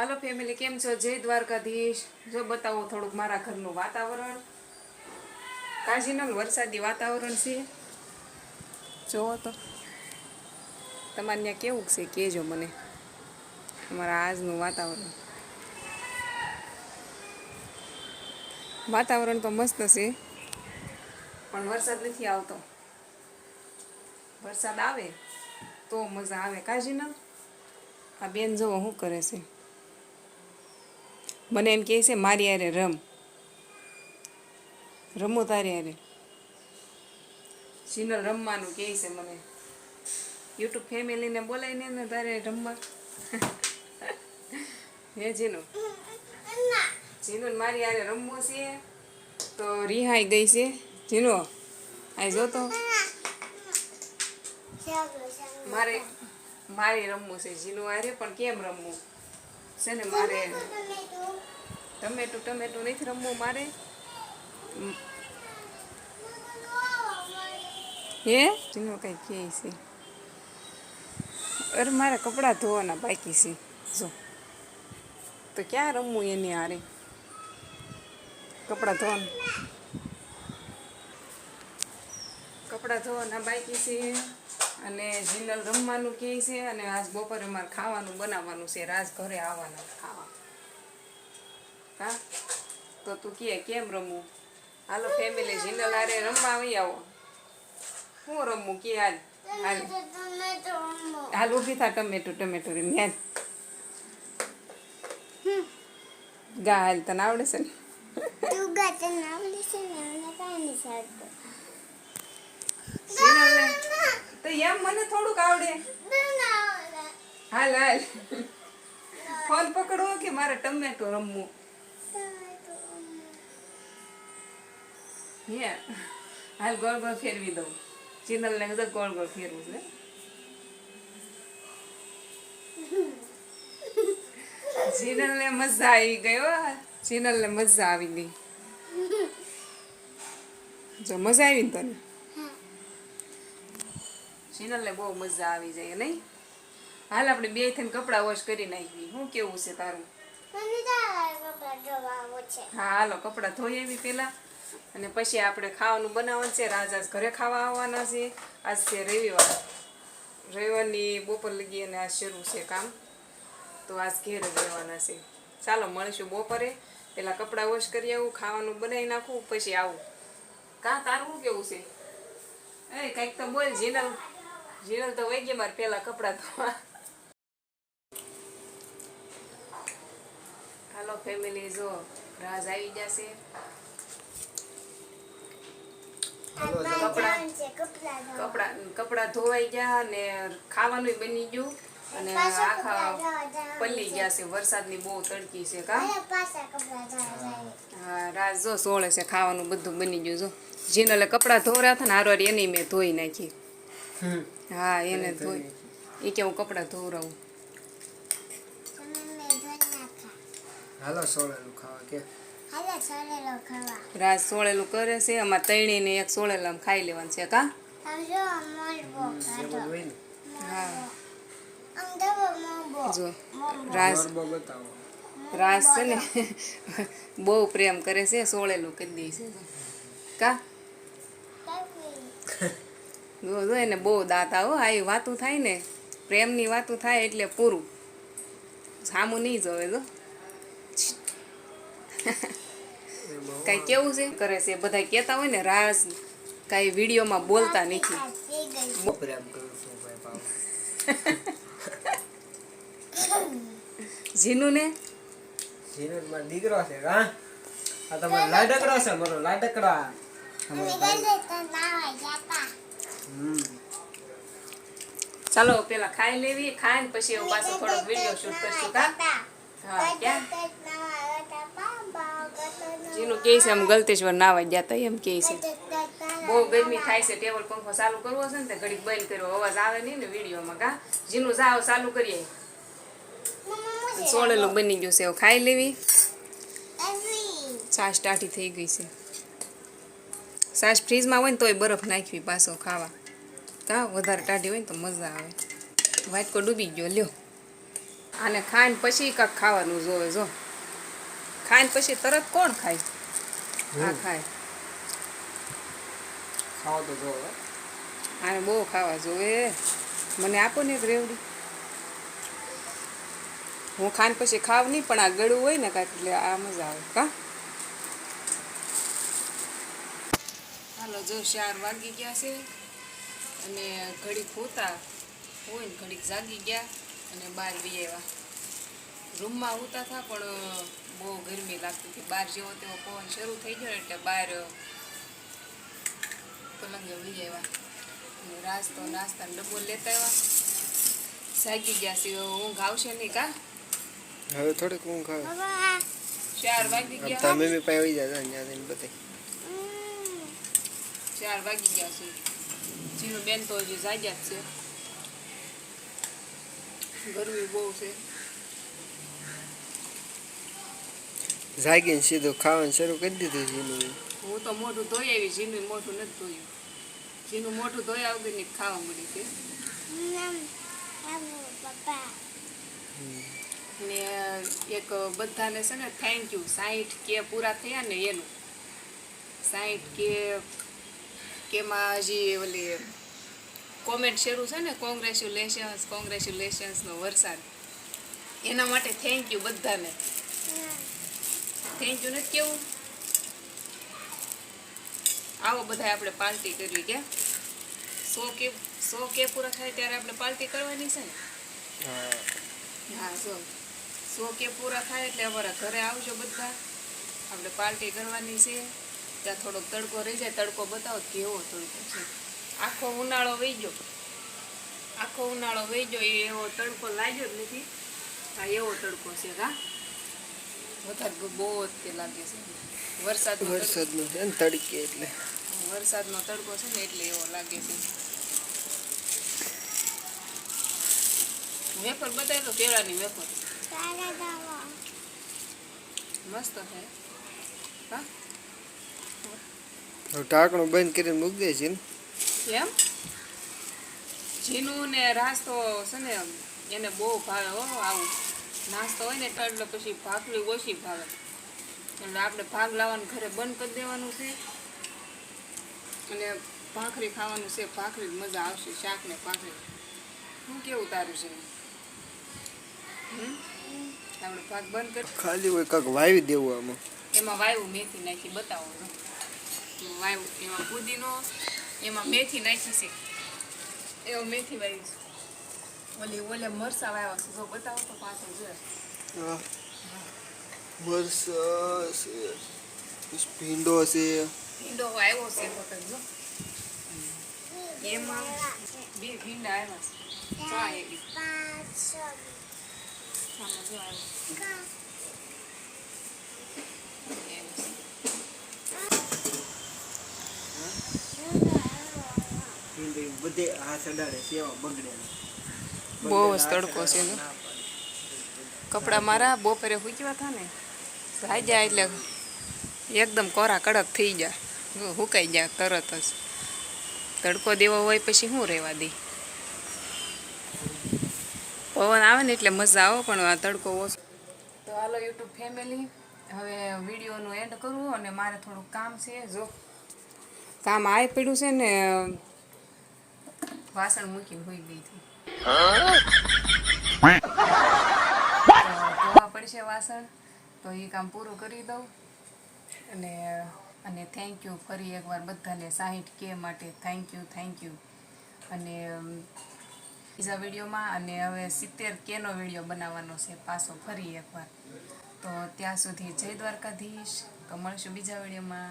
હાલો family કેમ છો? જય દ્વારકાધીશ. જો બતાવો થોડુંક મારા ઘરનું વાતાવરણ. કાજીનલ વરસાદી વાતાવરણ છે. જોવો તો. તમારે ત્યાં કેવું છે? કહેજો મને. અમારા આજનું વાતાવરણ. વાતાવરણ તો મસ્ત છે. પણ વરસાદ નથી આવતો. વરસાદ આવે તો મજા આવે. કાજીનલ આ બેન જોવો શું કરે છે? મને એમ કહે છે, મારી યારે રમ. રમો તારી યારે સિનલ રમવાનું કહે છે મને. યુટ્યુબ ફેમિલીને બોલાવીને ને તારે રમવા. હે જીનુ? જીનુ મારી યારે રમવું છે, તો રિહાઈ ગઈ છે. જીનો? આ જોતો મારે મારે રમવું છે, જીનુ આરે પણ કેમ રમવું? છે ને મારે ટમેટું. ટમેટું નથી રમવું મારે. હે? જીનો કંઈ કહે છે. અરે મારે કપડાં ધોવાના બાકી છે. જો. તો ક્યાં રમવું એની હારે? કપડાં ધોવાનું. કપડાં ધોવાના બાકી છે. અને જીનલ રમવાનું કહે છે અને આજ બપોરે મારે ખાવાનું બનાવવાનું છે રાજ ઘરે આવવાના ખાવા. હા? તો તું કહે કેમ રમવું? હાલો ફેમિલી જીનલ આરે રમવા આવી આવો. હું રમવું કે હાલ હાલ. હાલ ઊભી થા ટમેટું ટમેટું રીમ. હાલ. ગા હાલ તને આવડે છે ને? જીનલને તો એમ મને થોડુંક આવડે. હાલ હાલ. ફોન પકડો કે મારે ટમેટો રમવું? હે. હાલ ગોળ ગોળ ફેરવી દઉં. ચિનલને બધા ગોળ ગોળ ફેરવું છે. ચિનલને મજા આવી ગયો ચિનલને મજા આવી ગઈ. જો મજા આવી ને તને? ચિનલને બહુ મજા આવી જાય નહીં? હાલ આપણે બે થઈને કપડાં વોશ કરી નાખી શું કેવું છે તારું? હા હાલો કપડાં ધોઈ આવી પહેલાં. અને પછી આપણે ખાવાનું બનાવવાનું છે. રાજ ઘરે ખાવા આવવાના છે. આજ છે રવિવાર. રવિવારની બપોર લગી અને આજ શરૂ છે કામ. તો આજ ઘેર જ રહેવાના છે. ચાલો મળીશું બપોરે. પેલા કપડાં વોશ કરી આવું ખાવાનું બનાવી નાખું પછી આવું. કાં તારું શું કેવું છે? એ કંઈક તો બોલ જીનલ. જીનલ તો વહી ગયા મારે પેલા કપડા ધોવા. હાલો ફેમિલી જો રાજ આવી જશે કપડા કપડા ધોવાઈ ગયા અને ખાવાનું બની ગયું. અને આખા પલ્લી ગયા છે. વરસાદની બહુ તડકી છે કા? હા. રાજ જો સોળે છે ખાવાનું બધું બની ગયું જો. જીનલે કપડાં ધોર્યા હતા ને હારવાર એની મેં ધોઈ નાખી. હા એને ધોઈ એ કે હું કપડાં ધોવરાવું. હાલો સોળેલું ખાવા કે. રાજ સોળેલું કરે છે આમાં તૈણીને એક સોળેલા ખાઈ લેવાનું છે કા? ને. જો રાજ ગરબો રાસ છે ને બહુ પ્રેમ કરે છે સોળેલું કરી દે છે. કા? જો એને બહુ દાંત આવો આવી એ વાતું થાય ને પ્રેમની વાતું થાય એટલે પૂરું. સામું નહીં જોવે જો. કાંઈ કેવું છે? કરે છે. બધા કહેતા હોય ને રાસ કાંઈ વિડીયોમાં બોલતા નથી. જીનું ને? મારો દીકરો છે હા? આ તમારો લાડકડો છે મારો લાડકડા. ચાલો પેલા ખાઈ લેવી, ખાઈને પછી એવું પાછો થોડોક વીડિયો શૂટ કરશું કા હા, ક્યાં? જીનું કહે છે આમ ગલતેશ્વર નાવા ગયા તા એમ કહે છે. બહુ ગરમી થાય છે, ટેબલ પંખો ચાલુ કરવો છે ને તે ઘડીક બંધ કર્યો, અવાજ આવે નહીં ને વિડીયોમાં કા જીનું જાવ ચાલુ કરીએ. સોળેલું બની ગયું છે એવું ખાઈ લેવી. છાશ ટાઢી થઈ ગઈ છે. છાશ ફ્રીજમાં હોય ને તોય બરફ નાખવી પાછો ખાવા. કા વધારે ટાઢી હોય ને તો મજા આવે. વાટકો ડૂબી ગયો લ્યો. આને ખાઈને પછી કાંક ખાવાનું જોવે જો. ખાઈને પછી તરત કોણ ખાય? આ ખાય. ખાવા તો જોવે. આને બહુ ખાવા જોવે. મને આપો ને એક રેવડી. હું ખાઈને પછી ખાવ નહીં પણ આ ગળું હોય ને કાંઈક એટલે આ મજા આવે. કા? હાલો જો ચાર વાગી ગયા છે. અને ઘડીક હોતા હોય ને ઘડીક જાગી ગયા અને બહાર બી આવ્યા રૂમમાં હોતા હતા પણ બહુ ગરમી લાગતી હતી. બહાર જેવો તેવો પવન શરૂ થઈ ગયો એટલે બહાર પલંગે વી આવ્યા રાસ્તો નાસ્તા ડબ્બો લેતા આવ્યા જાગી ગયા છે. ઊંઘ આવશે નહીં કા? હવે થોડીક ઊંઘ આવે. ચાર વાગી ગયા. તમે બી પાસે આવી જાય અહીંયા જઈને બતાય. ચાર વાગી ગયા છે. જીનું બેન તો હજી જાગ્યા જ છે. ગરમી બહુ છે. જાગીને સીધું ખાવાનું શરૂ કરી દીધું જીનું હું તો મોઢું ધોઈ આવી જીનું મોઢું નથી ધોયું. જીનું મોઢું ધોઈ વગરની ને ખાવા મળી છે. ને એક બધાને છે ને થેન્ક યુ સાહીઠ કે પૂરા થયા ને એનું. સાહીઠ કે કેમાં હજી ઓલી કોમેન્ટ શરૂ છે ને કોંગ્રેચ્યુલેશન્સ કોંગ્રેચ્યુલેશન્સનો વરસાદ. એના માટે થેન્ક યુ બધાને. થેન્ક યુ નથી કેવું? આવો બધા આપણે પાર્ટી કરવી કે સો કે સો કે પૂરા થાય ત્યારે આપણે પાર્ટી કરવાની છે ને? હા. જો સો કે પૂરા થાય એટલે અમારા ઘરે આવજો બધા. આપણે પાર્ટી કરવાની છે. ત્યાં થોડોક તડકો રહી જાય તડકો બતાવો કેવો તડકો છે આખો ઉનાળો વહી ગયો આખો ઉનાળો વહી ગયો એ એવો તડકો લાગ્યો જ નથી. હા એવો તડકો છે હા. વધારે બહુ- જ તે લાગે છે. વરસાદ વરસાદનો છે ને તડકે એટલે. વરસાદનો તડકો છે ને એટલે એવો લાગે છે. વેફર બતાવ્યો તો કેળાની વેફર. મસ્ત છે. હા? ઢાંકણું બંધ કરીને મૂકી દે છે ને. એમ? જીનું ને રાસ તો છે ને એને બહુ ભાવે હો આવું. નાસ્તો હોય ને એટલે પછી ભાખરી ઓછી ભાવે. એટલે આપણે ભાગ લાવવાનું ઘરે બંધ કરી દેવાનું છે. અને ભાખરી ખાવાનું છે ભાખરી મજા આવશે શાક ને ભાખરી. શું કેવું તારું છે? આપણે ભાગ બંધ કરી ખાલી હોય કાંક વાવી દેવું આમાં. એમાં વાયવું મેથી નાખી બતાવો. જો. એમાં એમાં પુદીનો એમાં મેથી નાખી છે. એવો મેથી વાવી છે. ઓલી ઓલે મરસા વાવ્યા છે. જો બતાવો તો પાછળ જો. હા. મરસા છે ભીંડો છે. ભીંડો આવ્યો છે વખત જો. એમાં બે ભીંડા આવ્યા છે. જો આવ્યો એવું છે. ભીંડી બધે હાથ સડાડે સેવા બગડે બહુ જ તડકો છે. કપડાં મારા બપોરે સૂક્યા હતા ને થાય જાય એટલે એકદમ કોરા કડક થઈ જાય હુકાઈ જાય તરત જ. તડકો દેવો હોય પછી શું રહેવા દે પવન આવે ને એટલે મજા આવે પણ આ તડકો ઓછો. તો હાલો યુટ્યુબ ફેમિલી હવે વિડીયોનું એન્ડ કરવું અને મારે થોડુંક કામ છે જો. કામ આવી પડ્યું છે ને વાસણ મૂકીને હોઈ ગઈ હતી. ધોવા પડશે વાસણ તો એ કામ પૂરું કરી દઉં. અને અને થેન્ક યુ ફરી એકવાર બધાને સાહીઠ કે માટે થેન્ક યુ થેન્ક યુ અને બીજા વિડીયોમાં અને હવે સિત્તેર કેનો વીડિયો બનાવવાનો છે પાછો ફરી એકવાર. તો ત્યાં સુધી જય દ્વારકાધીશ. તો મળશું બીજા વિડીયોમાં.